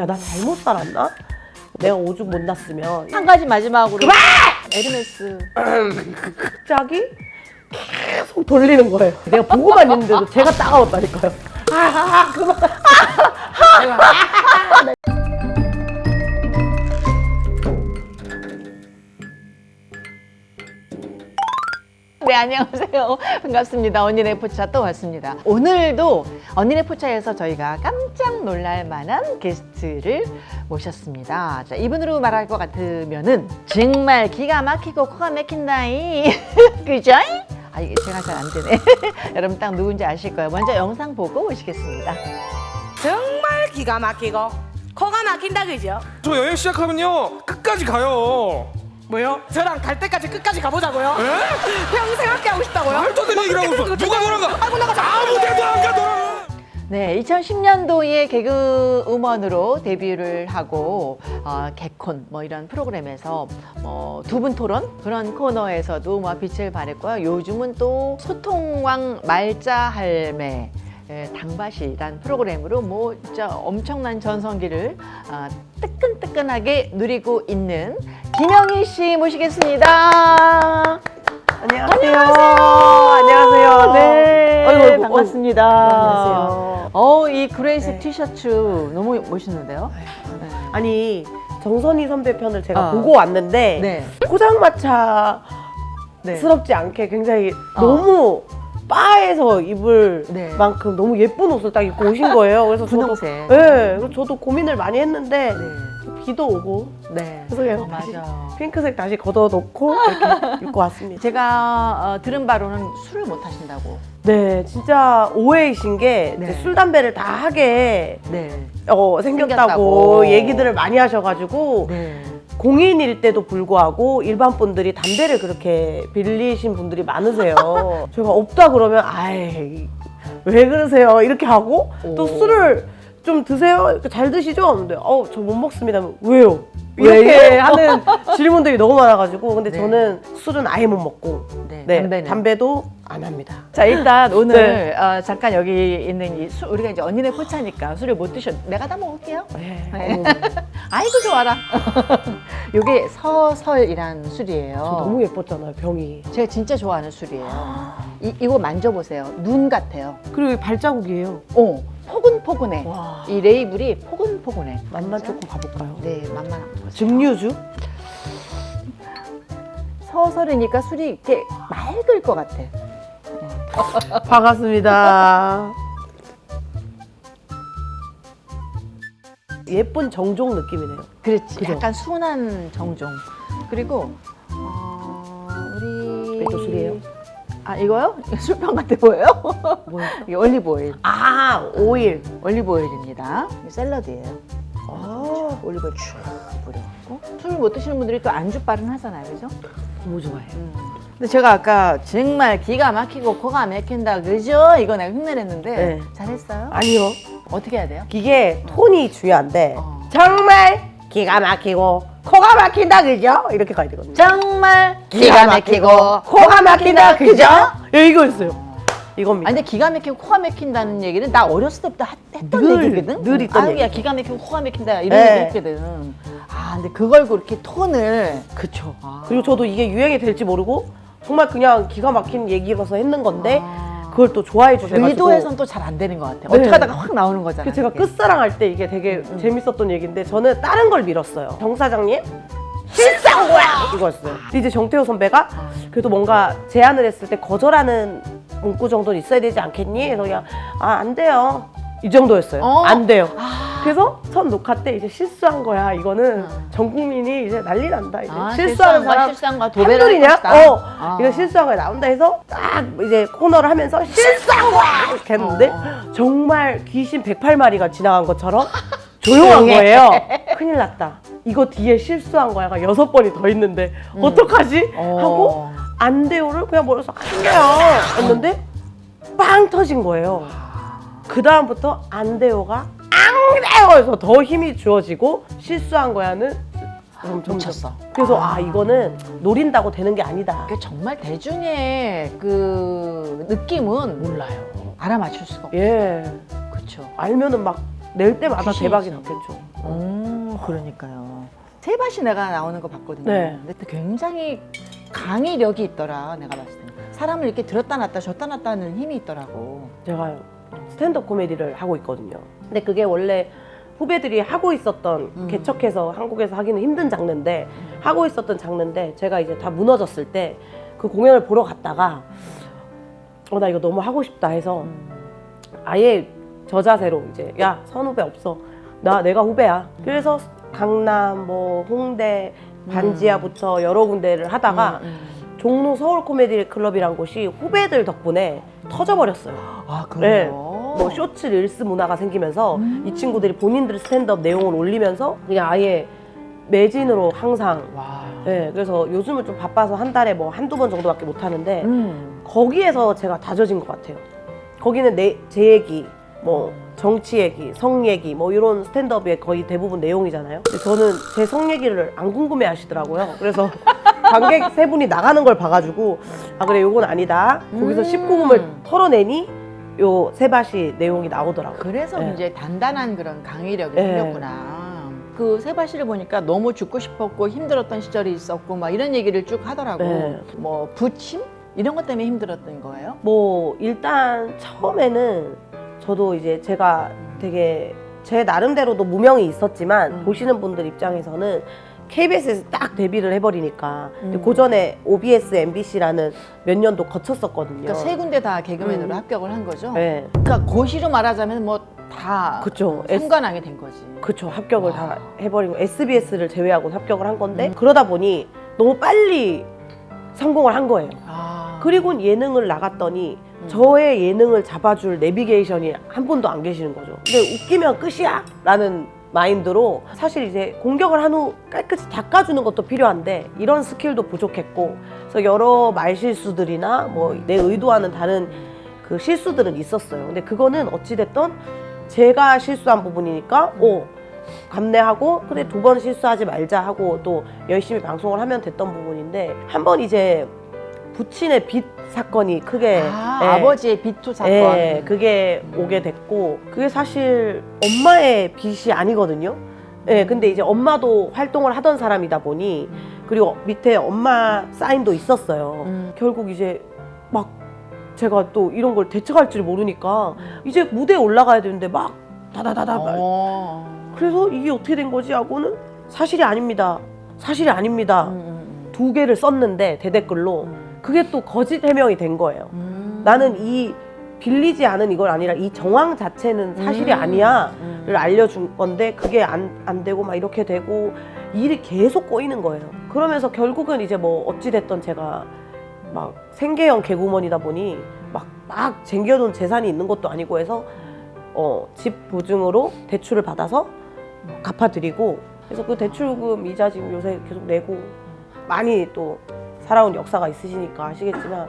야 나 잘못 살았나? 내가 오죽 못 났으면 한 가지 마지막으로 에르메스 갑자기 계속 돌리는 거예요. 내가 보고만 있는데도 제가 따가웠다니까요. 아, 그만. 네 안녕하세요. 반갑습니다. 언니네 포차 또 왔습니다. 오늘도 언니네 포차에서 저희가 깜짝 놀랄 만한 게스트를 모셨습니다. 자 이분으로 말할 것 같으면은 정말 기가 막히고 코가 막힌다이. 그죠? 아 이게 제가 잘 안 되네. 여러분 딱 누군지 아실 거예요. 먼저 영상 보고 오시겠습니다. 정말 기가 막히고 코가 막힌다 그죠? 저 여행 시작하면요 끝까지 가요. 뭐요? 저랑 갈 때까지 끝까지 가보자고요? 에? 평생 함께 하고 싶다고요? 말도 안 되는 얘기를 하고 있어. 누가 그런가? 아이고 나가 아무 데도 안 가, 너는. 네, 2010년도에 개그 우먼으로 데뷔를 하고 어, 개콘 뭐 이런 프로그램에서 어, 두분 토론 그런 코너에서도 뭐 빛을 발했고요. 요즘은 또 소통왕 말자 할매 예, 당바시란 프로그램으로 뭐 진짜 엄청난 전성기를 아, 뜨끈뜨끈하게 누리고 있는 김영희 씨 모시겠습니다. 안녕하세요. 안녕하세요. 네, 아이고, 아이고, 반갑습니다. 안녕하세요. 어, 이 그레이스 네. 티셔츠 너무 멋있는데요? 네. 아니 정선희 선배 편을 제가 어. 보고 왔는데 네. 포장마차 네. 스럽지 않게 굉장히 어. 너무 바에서 입을 네. 만큼 너무 예쁜 옷을 딱 입고 오신 거예요. 그래서 저도 분홍색. 네, 그래서 저도 고민을 많이 했는데 비도 오고 네. 그래서 그냥 어, 다시 맞아. 핑크색 다시 걷어놓고 이렇게 입고 왔습니다. 제가 어, 들은 바로는 술을 못 하신다고. 네, 진짜 오해이신 게 네. 담배를 다 하게 네. 어, 생겼다고, 생겼다고. 얘기들을 많이 하셔가지고 네. 공인일 때도 불구하고 일반 분들이 담배를 그렇게 빌리신 분들이 많으세요. 제가 없다 그러면 아이 왜 그러세요 이렇게 하고 또 오. 술을 좀 드세요 이렇게 잘 드시죠? 하는데 어 저 못 먹습니다. 하면 왜요? 이렇게 왜요? 하는 질문들이 너무 많아가지고 근데 네. 저는 술은 아예 못 먹고 네. 네, 담배는. 담배도 안 합니다. 자 일단 오늘 네. 어, 잠깐 여기 있는 이 술, 우리가 이제 언니네 포차니까 술을 못 드셔. 내가 다 먹을게요. 네. 네. 아이고 좋아라. 이게 서설이란 술이에요. 저 너무 예뻤잖아요 병이. 제가 진짜 좋아하는 술이에요. 이, 이거 만져보세요. 눈 같아요. 그리고 이 발자국이에요. 어, 포근포근해. 와 이 레이블이 포근포근해. 맛만 조금 봐볼까요? 네, 맛만 한번 보세요. 증류주? 서설이니까 술이 이렇게 맑을 것 같아. 반갑습니다. 예쁜 정종 느낌이네요. 그렇지. 그죠? 약간 순한 정종. 그리고 어, 우리 이것도 술이에요? 아 이거요? 술병 같아 보여요? 뭐였죠? 이게 올리브 오일. 아 오일. 올리브 오일입니다. 이게 샐러드예요. 아 올리브 오일 쭉 뿌려갖고 술못 드시는 분들이 또 안주빨은 하잖아요, 그죠? 너무 좋아해요. 근데 제가 아까 정말 기가 막히고 코가 막힌다, 그죠? 이거 내가 흉내냈는데 네. 잘했어요? 아니요. 어떻게 해야 돼요? 이게 톤이 중요한데 어. 정말 기가 막히고 코가 막힌다 그죠? 이렇게 가야 되거든요. 정말 기가 막히고 코가 막힌다 그죠? 예, 이거였어요. 이겁니다. 아니 근데 기가 막히고 코가 막힌다는 얘기는 나 어렸을 때부터 하- 했던 늘, 얘기거든. 늘 있던 아유, 야. 기가 막히고 코가 막힌다 이런 네. 얘기 했거든. 아 근데 그걸 그렇게 톤을 그쵸. 아. 그리고 저도 이게 유행이 될지 모르고 정말 그냥 기가 막힌 얘기라서 했는 건데 아. 그걸 또 좋아해 주셔가지고 의도해선 또 잘 안 되는 것 같아. 네. 어떻게 하다가 확 나오는 거잖아. 그 제가 이게. 끝사랑 할 때 이게 되게 음, 재밌었던 얘기인데 저는 다른 걸 밀었어요. 정 사장님 실수한 거야 이거였어요. 근데 이제 정태호 선배가 아. 그래도 뭔가 제안을 했을 때 거절하는 문구 정도는 있어야 되지 않겠니? 그래서 그냥 아 안 돼요 이 정도였어요. 어. 안 돼요. 아. 그래서 첫 녹화 때 이제 실수한 거야. 이거는 아. 전 국민이 이제 난리 난다. 이제 아, 실수하는 실수한 거야, 사람 실수한 도배를 한둘이냐? 어, 아. 이거 실수한 거야 나온다 해서 딱 이제 코너를 하면서 실수한 거야 이렇게 했는데 어. 정말 귀신 108마리가 지나간 것처럼 조용한 거예요. 큰일 났다. 이거 뒤에 실수한 거야가 여섯 번이 더 있는데 어떡하지? 음. 어. 하고 안 돼요를 그냥 머리에서 안 돼요 했는데 빵 터진 거예요. 그 다음부터 안 돼요가 안 돼요에서 더 힘이 주어지고 실수한 거야는 점점 묻혔어. 그래서 아 이거는 노린다고 되는 게 아니다. 그게 정말 대중의 그 느낌은 몰라요. 알아맞힐 수가 없어. 예, 그렇죠. 알면은 막 낼 때마다 귀신이지. 대박이 났겠죠. 음, 그러니까요. 세바시 내가 나오는 거 봤거든요. 네. 근데 굉장히 강의력이 있더라, 내가 봤을 때. 사람을 이렇게 들었다 놨다 줬다 놨다 하는 힘이 있더라고. 제가 스탠드업 코미디를 하고 있거든요. 근데 그게 원래 후배들이 하고 있었던 음. 개척해서 한국에서 하기는 힘든 장르인데 하고 있었던 장르인데 제가 이제 다 무너졌을 때 그 공연을 보러 갔다가 어 나 이거 너무 하고 싶다 해서 음. 아예 저 자세로 이제 야 선후배 없어 나 내가 후배야 그래서 강남 뭐 홍대 반지하부터 여러 군데를 하다가 음, 종로 서울 코미디 클럽이란 곳이 후배들 덕분에 터져버렸어요. 아, 네. 그래요? 뭐 쇼츠 릴스 문화가 생기면서 음. 이 친구들이 본인들 스탠드업 내용을 올리면서 그냥 아예 매진으로 항상 와. 네, 그래서 요즘은 좀 바빠서 한 달에 뭐 한두 번 정도밖에 못 하는데 음. 거기에서 제가 다져진 것 같아요. 거기는 내, 제 얘기, 뭐 정치 얘기, 성 얘기, 뭐 이런 스탠드업의 거의 대부분 내용이잖아요. 근데 저는 제 성 얘기를 안 궁금해 하시더라고요. 그래서 관객 세 분이 나가는 걸 봐가지고 아 그래 요건 아니다. 거기서 음. 19금을 털어내니 요 세바시 내용이 나오더라고요. 그래서 네. 이제 단단한 그런 강의력이 네. 생겼구나. 그 세바시를 보니까 너무 죽고 싶었고 힘들었던 시절이 있었고 막 이런 얘기를 쭉 하더라고. 네. 뭐 부침 이런 것 때문에 힘들었던 거예요? 뭐 일단 처음에는 저도 이제 제가 되게 제 나름대로도 무명이 있었지만 음. 보시는 분들 입장에서는 KBS에서 딱 데뷔를 해버리니까 음. 그 전에 OBS, MBC라는 몇 년도 거쳤었거든요. 그러니까 세 군데 다 개그맨으로 음. 합격을 한 거죠. 네, 그러니까 고시로 말하자면 뭐 다 그쵸. S- 상관하게 된 거지. 그쵸 합격을 와. 다 해버리고 SBS를 제외하고 합격을 한 건데 음. 그러다 보니 너무 빨리 성공을 한 거예요. 아. 그리고 예능을 나갔더니 음. 저의 예능을 잡아줄 내비게이션이 한 분도 안 계시는 거죠. 근데 웃기면 끝이야! 라는 마인드로 사실 이제 공격을 한후 깨끗이 닦아주는 것도 필요한데 이런 스킬도 부족했고 그래서 여러 말실수들이나 뭐 내 의도와는 다른 그 실수들은 있었어요. 근데 그거는 어찌됐든 제가 실수한 부분이니까 오 감내하고 그래 두 번 실수하지 말자 하고 또 열심히 방송을 하면 됐던 부분인데 한 번 이제 부친의 빚 사건이 크게 아, 예, 아버지의 비토 사건. 예, 그게 오게 됐고 그게 사실 엄마의 빚이 아니거든요. 예, 근데 이제 엄마도 활동을 하던 사람이다 보니 그리고 밑에 엄마 사인도 있었어요. 음. 결국 이제 막 제가 또 이런 걸 대처할 줄 모르니까 이제 무대에 올라가야 되는데 막 다다다다 막 어. 그래서 이게 어떻게 된 거지 하고는 사실이 아닙니다. 사실이 아닙니다. 음, 음, 두 개를 썼는데 대댓글로 음. 그게 또 거짓 해명이 된 거예요. 음. 나는 이 빌리지 않은 이걸 아니라 이 정황 자체는 사실이 음. 아니야를 음. 알려준 건데 그게 안, 안 되고 막 이렇게 되고 일이 계속 꼬이는 거예요. 그러면서 결국은 이제 뭐 어찌됐던 제가 막 생계형 개구먼이다 보니 막, 막 쟁겨둔 재산이 있는 것도 아니고 해서 어, 집 보증으로 대출을 받아서 갚아드리고 그래서 그 대출금 이자 지금 요새 계속 내고 많이 또 살아온 역사가 있으시니까 아시겠지만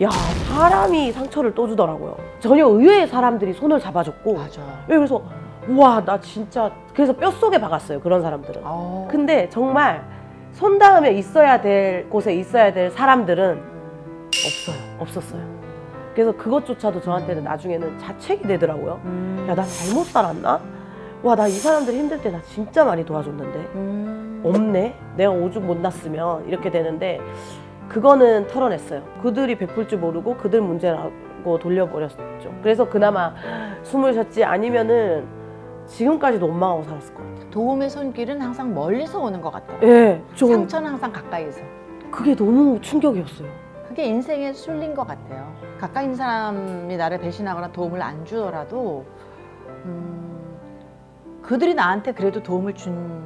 야 사람이 상처를 또 주더라고요 전혀 의외의 사람들이 손을 잡아줬고 맞아. 예, 그래서 우와 나 진짜 그래서 뼛속에 박았어요 그런 사람들은 어. 근데 정말 손 닿으면 있어야 될 곳에 있어야 될 사람들은 음. 없어요 없었어요 그래서 그것조차도 저한테는 나중에는 자책이 되더라고요 음. 야나 잘못 살았나? 와 나 이 사람들 힘들 때 나 진짜 많이 도와줬는데 음. 없네 내가 오죽 못 났으면 이렇게 되는데 그거는 털어냈어요 그들이 베풀 줄 모르고 그들 문제라고 돌려버렸죠 그래서 그나마 숨을 쉬었지 아니면은 지금까지도 원망하고 살았을 것 같아요 도움의 손길은 항상 멀리서 오는 것 같다. 예, 좀 상처는 항상 가까이서. 그게 너무 충격이었어요 그게 인생의 순리인 것 같아요. 가까이 있는 사람이 나를 배신하거나 도움을 안 주더라도 음, 그들이 나한테 그래도 도움을 준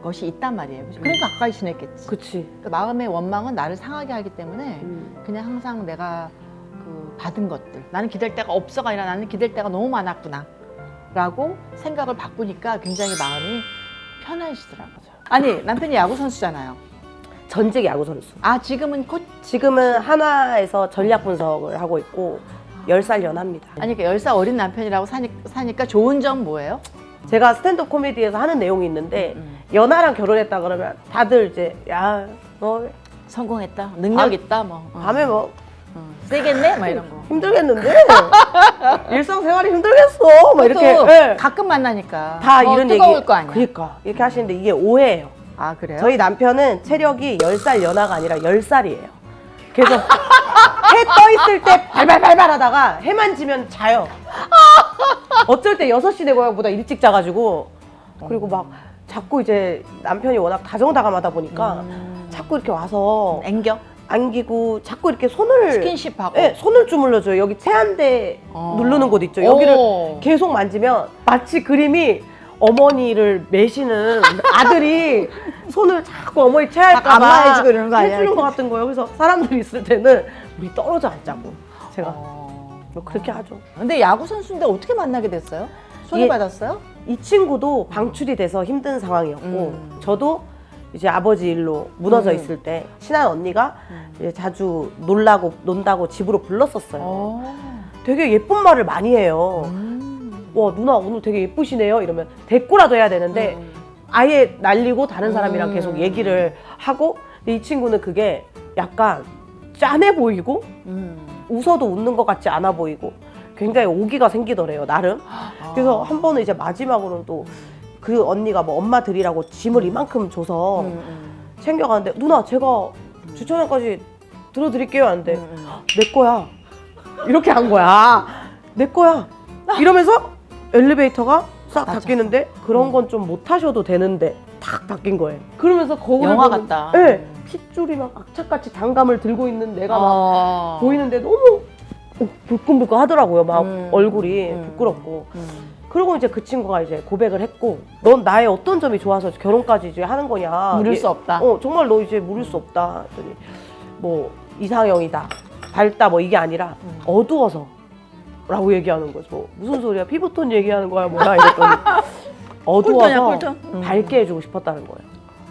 것이 있단 말이에요. 그러니까 가까이 지냈겠지. 그치 그 마음의 원망은 나를 상하게 하기 때문에 음. 그냥 항상 내가 그 받은 것들 나는 기댈 데가 없어가 아니라 나는 기댈 데가 너무 많았구나 라고 생각을 바꾸니까 굉장히 마음이 편해지더라고요. 아니 남편이 야구 선수잖아요. 전직 야구 선수 아 지금은 코 지금은 한화에서 전략 분석을 하고 있고 10살 연하입니다 아니 그러니까 10살 어린 남편이라고 사니, 사니까 좋은 점 뭐예요? 제가 스탠드업 코미디에서 하는 내용이 있는데 음. 연하랑 결혼했다 그러면 다들 이제 야너 성공했다 능력 밤- 있다 뭐 어. 밤에 뭐 세겠네? 막 이런 거. 힘들겠는데 일상생활이 힘들겠어 막 이렇게 또 예. 가끔 만나니까 다 더 이런 뜨거울 얘기 거 아니야. 그러니까 이렇게 하시는데 이게 오해예요 아 그래요? 저희 남편은 체력이 10살 연하가 아니라 10살이에요 그래서 해 떠 있을 때 발발발발 하다가 해만 지면 자요 어쩔 때 6시 내 고향보다 일찍 자가지고 그리고 막 자꾸 이제 남편이 워낙 다정다감하다 보니까 자꾸 이렇게 와서 앵겨? 안기고 자꾸 이렇게 손을 스킨십하고. 네, 손을 주물러줘요. 여기 체한대 어. 누르는 곳 있죠. 여기를 오. 계속 만지면 마치 그림이 어머니를 매시는 아들이 손을 자꾸 어머니 체할까 막봐 안마해주고 이러는 거 아니야, 해주는 이렇게? 것 같은 거예요. 그래서 사람들이 있을 때는 우리 떨어져 앉자고 제가 어. 뭐 그렇게 하죠. 근데 야구 선수인데 어떻게 만나게 됐어요? 소개 예. 받았어요? 이 친구도 방출이 돼서 힘든 상황이었고 음. 저도 저도 이제 아버지 일로 무너져 음. 있을 때 친한 언니가 이제 자주 놀라고 논다고 집으로 불렀었어요. 어. 되게 예쁜 말을 많이 해요. 음. 와 누나 오늘 되게 예쁘시네요. 이러면 대꾸라도 해야 되는데 음. 아예 날리고 다른 사람이랑 음. 계속 얘기를 하고 근데 이 친구는 그게 약간 짠해 보이고 음. 웃어도 웃는 것 같지 않아 보이고 굉장히 오기가 생기더래요 나름. 그래서 한 번은 이제 마지막으로는 또그 언니가 뭐 엄마 드리라고 짐을 이만큼 줘서 음, 음. 챙겨가는데 누나 제가 주차장까지 들어드릴게요 하는데 음, 음. 내 거야 이렇게 한 거야 내 거야 이러면서 엘리베이터가 싹 맞았어. 닫히는데 그런 건 좀 못 하셔도 되는데 탁 닫힌 거예요 그러면서 거울을 영화 보면, 같다. 네, 핏줄이 막 악착같이 장갑을 들고 있는 내가 막 어. 보이는데 너무 어, 불끈불끈 하더라고요 막 음. 얼굴이 음. 부끄럽고 음. 그리고 이제 그 친구가 이제 고백을 했고 넌 나의 어떤 점이 좋아서 결혼까지 이제 하는 거냐 물을 얘- 수 없다. 어 정말 너 이제 물을 수 없다 했더니 뭐 이상형이다 밝다 뭐 이게 아니라 음. 어두워서 라고 얘기하는 거죠 뭐 무슨 소리야 피부톤 얘기하는 거야 뭐야 이랬더니 어두워서 꿀톤이야, 꿀톤. 음. 밝게 해주고 싶었다는 거예요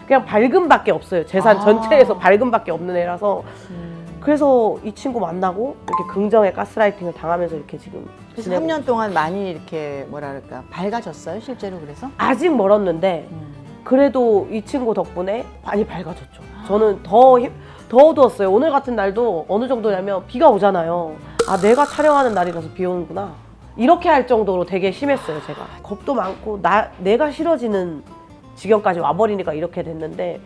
그냥 밝음밖에 없어요 재산 아. 전체에서 밝음밖에 없는 애라서 음. 그래서 이 친구 만나고 이렇게 긍정의 가스라이팅을 당하면서 이렇게 지금 그래서 지내고 3년 동안 많이 이렇게 그럴까 밝아졌어요 실제로 그래서? 아직 멀었는데 음. 그래도 이 친구 덕분에 많이 밝아졌죠. 저는 더, 힘- 더 어두웠어요. 오늘 같은 날도 어느 정도냐면 비가 오잖아요. 아, 내가 촬영하는 날이라서 비 오는구나. 이렇게 할 정도로 되게 심했어요, 제가. 겁도 많고, 나, 내가 싫어지는 지경까지 와버리니까 이렇게 됐는데,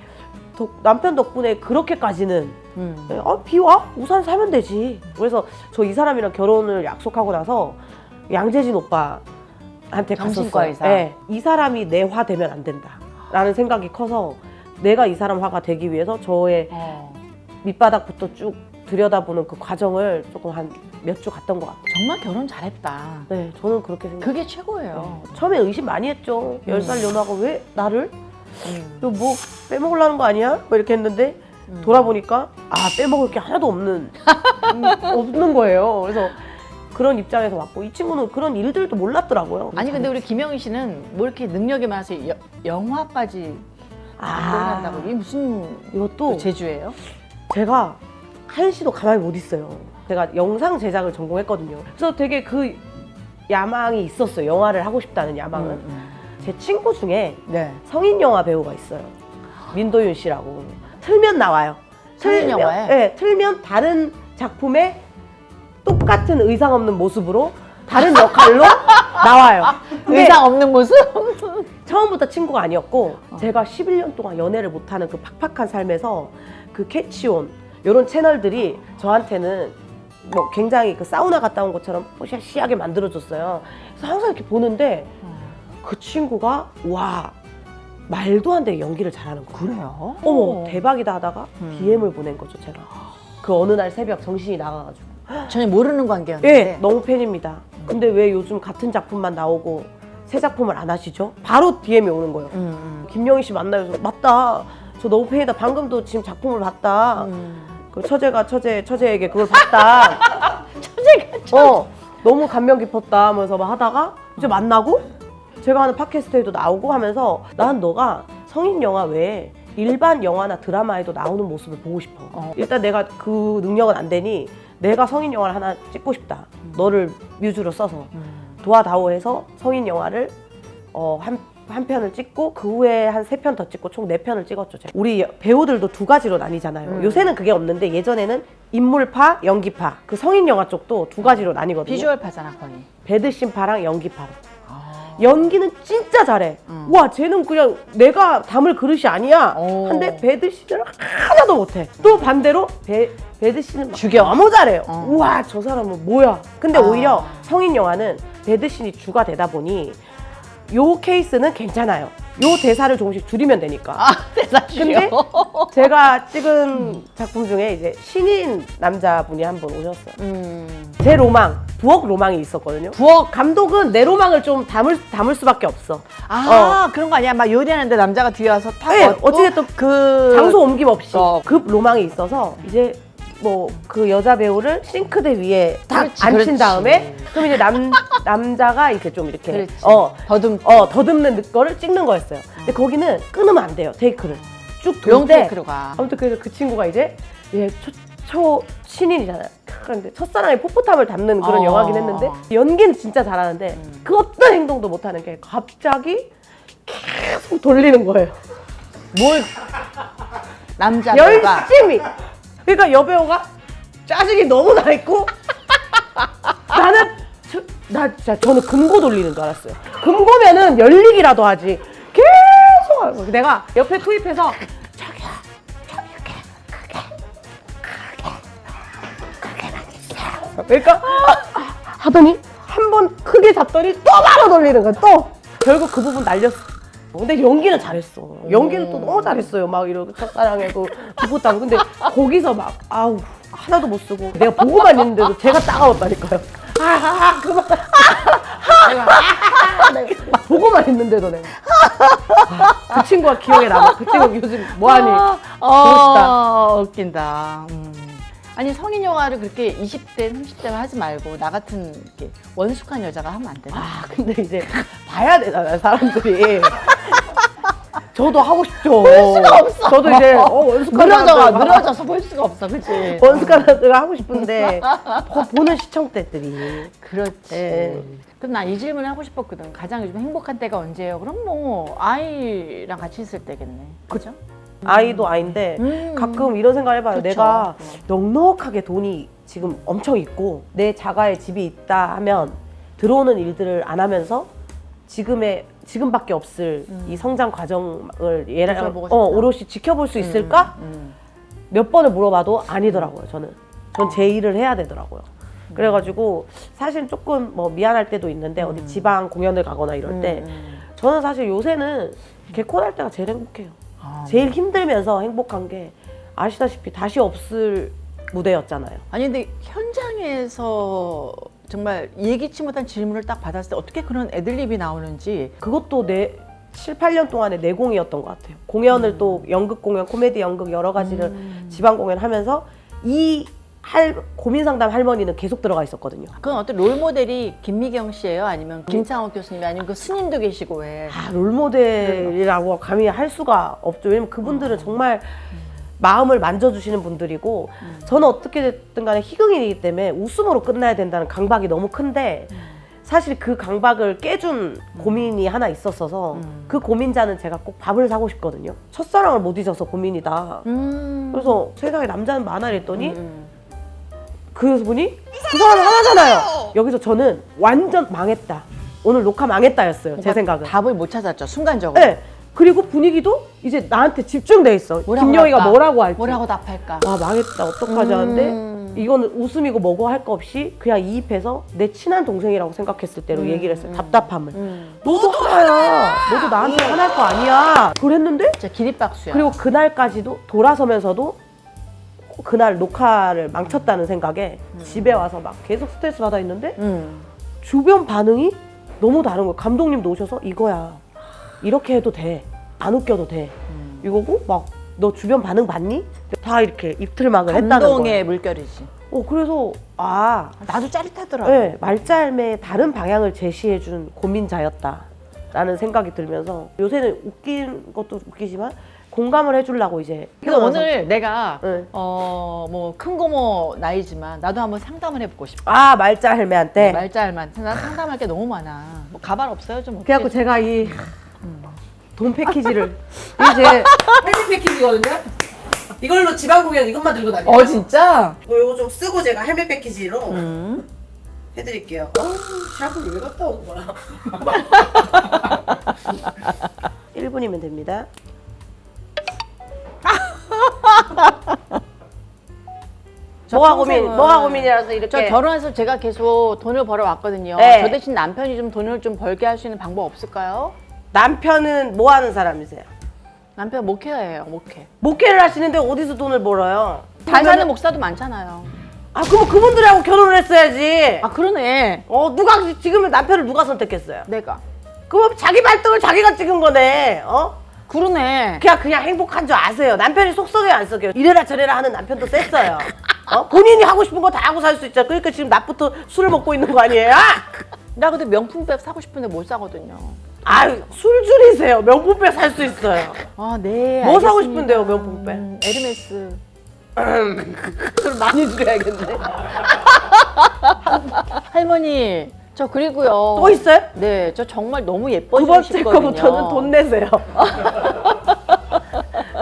덕- 남편 덕분에 그렇게까지는, 음. 아, 비 와? 우산 사면 되지. 그래서 저 이 사람이랑 결혼을 약속하고 나서 양재진 오빠한테 갔었어요. 정신과 의사. 네, 이 사람이 내 화 되면 안 된다. 라는 생각이 커서 내가 이 사람 화가 되기 위해서 저의 어. 밑바닥부터 쭉 들여다보는 그 과정을 조금 한 몇 주 갔던 것 같아요. 정말 결혼 잘했다. 네, 저는 그렇게 생각해요. 그게 최고예요. 처음에 의심 많이 했죠. 열살 연하고 왜 나를? 음. 이거 뭐 빼먹으려는 거 아니야? 뭐 이렇게 했는데 음. 돌아보니까 아 빼먹을 게 하나도 없는 음, 없는 거예요. 그래서 그런 입장에서 왔고 이 친구는 그런 일들도 몰랐더라고요. 아니 근데 우리 김영희 씨는 뭐 이렇게 능력이 많아서 여- 영화까지 아 한다고 이게 무슨 이것도 또 제주예요? 제가 한시도 가만히 못 있어요. 제가 영상 제작을 전공했거든요. 그래서 되게 그 야망이 있었어요. 영화를 하고 싶다는 야망은. 음, 제 친구 중에 네. 성인 영화 배우가 있어요. 민도윤 씨라고. 틀면 나와요. 성인 틀면- 영화에? 네, 틀면 다른 작품에 똑같은 의상 없는 모습으로 다른 역할로 나와요. 근데 의상 없는 모습? 처음부터 친구가 아니었고 제가 11년 동안 연애를 못하는 그 팍팍한 삶에서 그 캐치온 이런 채널들이 저한테는 뭐 굉장히 그 사우나 갔다 온 것처럼 뽀샤시하게 만들어줬어요. 그래서 항상 이렇게 보는데 그 친구가 와 말도 안 되게 연기를 잘하는 거예요. 그래요? 어머 대박이다 하다가 음. DM을 보낸 거죠 제가. 그 어느 날 새벽 정신이 나가가지고. 전혀 모르는 예, 관계였는데 너무 팬입니다. 근데 왜 요즘 같은 작품만 나오고 새 작품을 안 하시죠? 바로 DM이 오는 거예요. 음, 음. 김영희 씨 만나요. 그래서 맞다. 저 너무 팬이다. 방금도 지금 작품을 봤다. 음. 그 처제가 처제 처제에게 그걸 봤다. 처제가 처제. 어 너무 감명 깊었다 하면서 막 하다가 이제 만나고 제가 하는 팟캐스트에도 나오고 하면서 난 너가 성인 영화 외에 일반 영화나 드라마에도 나오는 모습을 보고 싶어. 어. 일단 내가 그 능력은 안 되니 내가 성인 영화를 하나 찍고 싶다. 너를 뮤즈로 써서 음. 도와다오해서 성인 영화를 어, 한 한 편을 찍고 그 후에 한 세 편 더 찍고 총 네 편을 찍었죠. 제가. 우리 배우들도 두 가지로 나뉘잖아요. 음. 요새는 그게 없는데 예전에는 인물파, 연기파. 그 성인 영화 쪽도 두 가지로 나뉘거든요. 비주얼 파잖아 거의. 배드신파랑 연기파로. 아. 연기는 진짜 잘해. 음. 와, 쟤는 그냥 내가 담을 그릇이 아니야. 오. 근데 배드신을 하나도 못해. 또 반대로 배, 배드신은 막 죽여. 너무 잘해요. 어. 우와, 저 사람은 뭐야. 근데 아. 오히려 성인 영화는 배드신이 주가 되다 보니 요 케이스는 괜찮아요. 요 대사를 조금씩 줄이면 되니까. 아 대사 근데 제가 찍은 작품 중에 이제 신인 남자분이 한 분 오셨어요. 음. 제 로망, 부엌 로망이 있었거든요. 부엌. 감독은 내 로망을 좀 담을 담을 수밖에 없어. 아 그런 거 아니야? 막 요리하는데 남자가 뒤에 와서 탁 네, 어찌됐든 그 장소 옮김 없이 어. 급 로망이 있어서 이제 뭐 그 여자 배우를 싱크대 위에 딱 그렇지, 앉힌 그렇지. 다음에 그럼 이제 남 남자가 이렇게 좀 이렇게 그렇지. 어 더듬 어, 더듬는 거를 찍는 거였어요. 근데 거기는 끊으면 안 돼요. 테이크를 쭉용 돌때 테이크로 가. 아무튼 그래서 그 친구가 이제 이제 초, 초 신인이잖아요. 그런데 첫사랑의 풋풋함을 담는 그런 어. 영화긴 했는데 연기는 진짜 잘하는데 그 어떤 행동도 못하는 게 갑자기 계속 돌리는 거예요. 뭘 남자 배우가 열심히. 그러니까 여배우가 짜증이 너무 나 있고 나는 저, 나 진짜 저는 금고 돌리는 줄 알았어요. 금고면은 열리기라도 하지. 계속 하고 내가 옆에 투입해서 저기요, 좀 이렇게 크게, 크게, 크게만 해주세요. 그러니까 하더니 한 번 크게 잡더니 또 바로 돌리는 거야. 또 결국 그 부분 날렸어. 근데 연기는 잘했어. 연기는 또 너무 잘했어요. 막 이러고 첫사랑에 그 부부탕. 근데 거기서 막 아우 하나도 못 쓰고 내가 보고만 있는데도 제가 따가웠다니까요. 아하하 그만. 아하하 내가 보고만 있는데도 내가 아, 그 친구가 기억에 남아. 그 친구 요즘 뭐하니? 어, 웃긴다. 음. 아니 성인 영화를 그렇게 20대, 30대만 하지 말고 나 같은 이렇게 원숙한 여자가 하면 안 되나? 아 근데 이제 봐야 되잖아요 사람들이. 저도 하고 싶죠. 볼 수가 없어. 저도 이제 어, 늘어져, 사람들과 늘어져서 볼 수가 없어, 그렇지? 사람들과 하고 싶은데 보- 보는 시청자들이 그렇지. 예. 그럼 나 이 질문 하고 싶었거든. 가장 요즘 행복한 때가 언제예요? 그럼 뭐 아이랑 같이 있을 때겠네. 그죠? 아이도 아인데 음. 가끔 이런 생각 해봐요. 그쵸. 내가 넉넉하게 돈이 지금 엄청 있고 내 자가의 집이 있다 하면 들어오는 일들을 안 하면서 지금의 지금밖에 없을 이 성장 과정을 얘랑 지켜보고 어, 싶다. 오롯이 지켜볼 수 있을까? 음. 몇 번을 물어봐도 아니더라고요. 저는 전 제 일을 해야 되더라고요. 그래가지고 사실 조금 뭐 미안할 때도 있는데 어디 지방 공연을 가거나 이럴 때 음. 저는 사실 요새는 개콘할 때가 제일 행복해요. 아, 제일 힘들면서 행복한 게 아시다시피 다시 없을 무대였잖아요. 아니 근데 현장에서 정말 예기치 못한 질문을 딱 받았을 때 어떻게 그런 애들립이 나오는지 그것도 내 7, 8년 동안의 내공이었던 것 같아요. 공연을 또 연극 공연, 코미디 연극 여러 가지를 지방 공연 하면서 이 할, 고민 상담 할머니는 계속 들어가 있었거든요. 그건 어떤 롤 모델이 김미경 씨예요? 아니면 김창호 교수님이 아니면 그 스님도 계시고 왜? 아, 롤모델이라고 감히 할 수가 없죠. 왜냐면 그분들은 정말 마음을 만져주시는 분들이고 저는 어떻게 됐든 간에 희극인이기 때문에 웃음으로 끝나야 된다는 강박이 너무 큰데 사실 그 강박을 깨준 고민이 하나 있었어서 그 고민자는 제가 꼭 밥을 사고 싶거든요. 첫사랑을 못 잊어서 고민이다. 음. 그래서 세상에 남자는 많아 이랬더니 음. 그 분이 그 사람 하나잖아요. 여기서 저는 완전 망했다. 오늘 녹화 망했다였어요. 제 생각은. 답을 못 찾았죠 순간적으로. 네. 그리고 분위기도 이제 나한테 집중돼 있어. 뭐라고 김영희가 할까? 뭐라고 할지. 뭐라고 답할까? 와 망했다. 어떡하지 하는데 음. 이거는 웃음이고 뭐고 할 거 없이 그냥 이입해서 내 친한 동생이라고 생각했을 때로 얘기를 했어요. 답답함을. 음. 너도 하나야. 너도 나한테 화날 거 아니야. 그랬는데 진짜 기립박수야. 그리고 그날까지도 돌아서면서도 그날 녹화를 망쳤다는 생각에 집에 와서 막 계속 스트레스 받아 있는데 음. 주변 반응이 너무 다른 거예요. 감독님도 오셔서 이거야. 이렇게 해도 돼. 안 웃겨도 돼. 음. 이거고 막 너 주변 반응 봤니? 다 이렇게 입틀막을 했다는 감동의 거예요. 물결이지. 어 그래서 아, 나도 짜릿하더라고. 네, 말짤매 다른 방향을 제시해 준 고민자였다라는 생각이 들면서 요새는 웃긴 것도 웃기지만 공감을 해주려고 이제 그래서 오늘 내가 네. 어뭐 큰 고모 나이지만 나도 한번 상담을 해보고 싶어. 아 말짤매한테 말짤만 난 상담할 게 너무 많아. 뭐 가발 없어요 좀. 그래갖고 제가 이 돈 패키지를 이제 헬멧 패키지거든요. 이걸로 지방 공연 이것만 들고 다녀요. 어 진짜? 뭐 요거 좀 쓰고 제가 헬멧 패키지로 음. 해드릴게요. 어, 샵을 왜 갔다 온 거야? 1분이면 됩니다. 뭐가 고민? 평생은- 뭐가 고민이라서 이렇게 저 결혼해서 제가 계속 돈을 벌어 왔거든요. 네. 저 대신 남편이 좀 돈을 좀 벌게 할 수 있는 방법 없을까요? 남편은 뭐 하는 사람이세요? 남편 목회예요, 목회. 목회를 하시는데 어디서 돈을 벌어요? 잘 그러면은- 사는 목사도 많잖아요. 아 그럼 그분들하고 결혼을 했어야지. 아 그러네. 어 누가 지금 남편을 누가 선택했어요? 내가. 그럼 자기 발등을 자기가 찍은 거네. 어? 그러네. 그냥 그냥 행복한 줄 아세요. 남편이 속 썩여요 안 썩여요. 이래라 저래라 하는 남편도 셌어요. 어? 본인이 하고 싶은 거 다 하고 살 수 있잖아. 그러니까 지금 낮부터 술을 먹고 있는 거 아니에요? 아! 나 근데 명품백 사고 싶은데 못 사거든요. 아유 술줄이세요. 명품백 살 수 있어요. 아 네. 뭐 사고. 싶은데요, 명품백? 음, 에르메스. 술 많이 줄여야겠네. 할머니, 저 그리고요. 또 있어요? 네, 저 정말 너무 두 예뻐지고 번째 싶거든요. 거부터는 돈 내세요.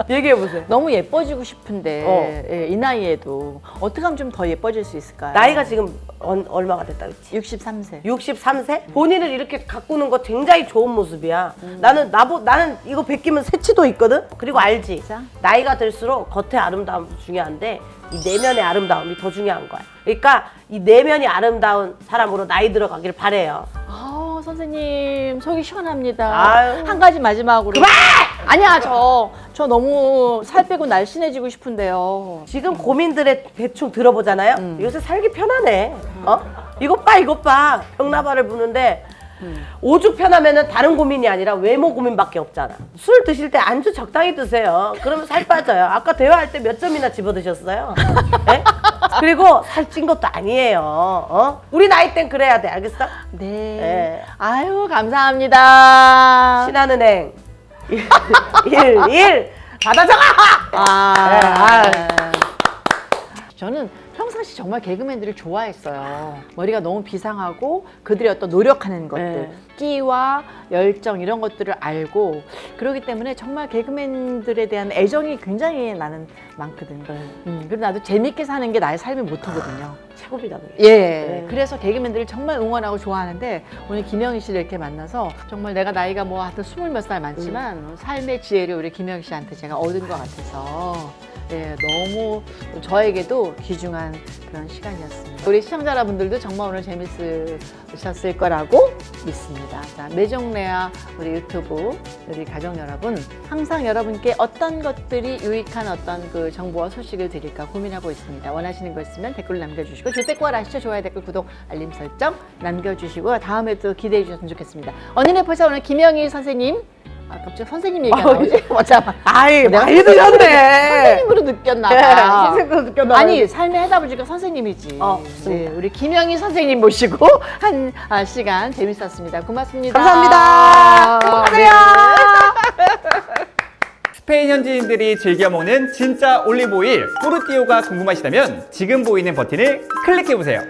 얘기해 보세요. 너무 예뻐지고 싶은데 어. 예, 이 나이에도 어떻게 하면 좀 더 예뻐질 수 있을까요? 나이가 지금 얼- 얼마가 됐다 그랬지? 63세. 63세? 본인을 이렇게 가꾸는 거 굉장히 좋은 모습이야. 음. 나는 나보 나는 이거 베끼면 새치도 있거든. 그리고 알지. 진짜? 나이가 들수록 겉의 아름다움도 중요한데 이 내면의 아름다움이 더 중요한 거야. 그러니까 이 내면이 아름다운 사람으로 나이 들어가길 바래요. 아 선생님 속이 시원합니다. 아유. 한 가지 마지막으로. 그만! 아니야 저 저 너무 살 빼고 날씬해지고 싶은데요. 지금 고민들의 대충 들어보잖아요. 음. 요새 살기 편하네. 어? 이것 봐, 이것 봐. 병나발을 부는데 음. 오죽 편하면은 다른 고민이 아니라 외모 고민밖에 없잖아. 술 드실 때 안주 적당히 드세요. 그러면 살 빠져요. 아까 대화할 때 몇 점이나 집어 드셨어요? 네? 그리고 살찐 것도 아니에요. 어? 우리 나이 땐 그래야 돼. 알겠어? 네. 네. 아유 감사합니다. 신한은행 1, 1 받아 적어! 아. 네, 저는 평상시 정말 개그맨들을 좋아했어요. 머리가 너무 비상하고 그들의 어떤 노력하는 것들, 네. 끼와 열정 이런 것들을 알고 그러기 때문에 정말 개그맨들에 대한 애정이 굉장히 나는 많거든. 음, 그리고 나도 재밌게 사는 게 나의 삶의 모토거든요. 최고입니다. 그게. 예. 네. 그래서 개그맨들을 정말 응원하고 좋아하는데 오늘 김영희 씨를 이렇게 만나서 정말 내가 나이가 뭐 하여튼 스물 몇 살 많지만 음. 삶의 지혜를 우리 김영희 씨한테 제가 얻은 것 같아서 예, 너무 저에게도 귀중한 그런 시간이었습니다. 우리 시청자 여러분들도 정말 오늘 재밌으셨을 거라고 믿습니다. 자, 매정레아 우리 유튜브 우리 가족 여러분 항상 여러분께 어떤 것들이 유익한 어떤 그 정보와 소식을 드릴까 고민하고 있습니다. 원하시는 거 있으면 댓글 남겨주시고 조태꾸알 아시죠? 좋아요, 댓글, 구독, 알림 설정 남겨주시고 다음에도 기대해 주셨으면 좋겠습니다. 언니 네포에서 오늘 김영희 선생님 아 갑자기 선생님 얘기가 어, 나오지? 맞아. 아이, 내가 많이 드셨네. 선생님으로 느꼈나 네, 봐. 선생님으로 느꼈나. 아니 삶의 해답을 주니까 선생님이지. 어, 네, 우리 김영희 선생님 모시고 한 아, 시간 재밌었습니다. 고맙습니다. 감사합니다. 네. 스페인 현지인들이 즐겨 먹는 진짜 올리브 오일 뿌르띠오가 궁금하시다면 지금 보이는 버튼을 클릭해 보세요.